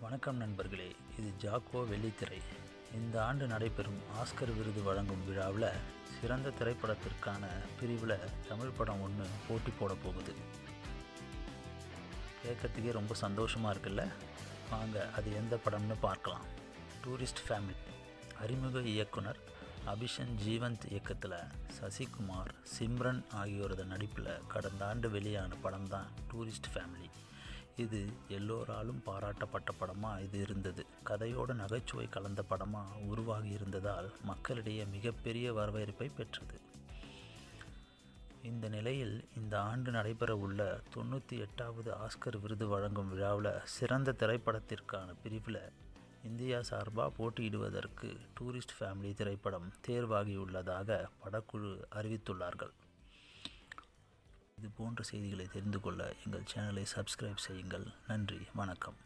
வணக்கம் நண்பர்களே இது ஜாக்கோ வெள்ளித்திரை. இந்த ஆண்டு நடைபெறும் ஆஸ்கர் விருது வழங்கும் விழாவில் சிறந்த திரைப்படத்திற்கான பிரிவில் தமிழ் படம் ஒன்று போட்டி போட போகுது. கேட்கறதுக்கே ரொம்ப சந்தோஷமாக இருக்குல்ல? வாங்க அது எந்த படம்னு பார்க்கலாம். Tourist family. அறிமுக இயக்குனர் அபிஷன் ஜீவந்த் இயக்கத்தில் சசிகுமார் சிம்ரன் ஆகியோரது நடிப்பில் கடந்த ஆண்டு வெளியான படம் தான் டூரிஸ்ட் ஃபேமிலி. இது எல்லோராலும் பாராட்டப்பட்ட படமாக இது இருந்தது. கதையோட நகைச்சுவை கலந்த படமாக உருவாகி இருந்ததால் மக்களிடையே மிகப்பெரிய வரவேற்பை பெற்றது. இந்த நிலையில் இந்த ஆண்டு நடைபெற உள்ள தொண்ணூற்றி எட்டாவது ஆஸ்கர் விருது வழங்கும் விழாவில் சிறந்த திரைப்படத்திற்கான பிரிவில் இந்தியா சார்பாக போட்டியிடுவதற்கு டூரிஸ்ட் ஃபேமிலி திரைப்படம் தேர்வாகியுள்ளதாக படக்குழு அறிவித்துள்ளார்கள். இது போன்ற செய்திகளை தெரிந்து கொள்ள எங்கள் சேனலை சப்ஸ்கிரைப் செய்யுங்கள். நன்றி. வணக்கம்.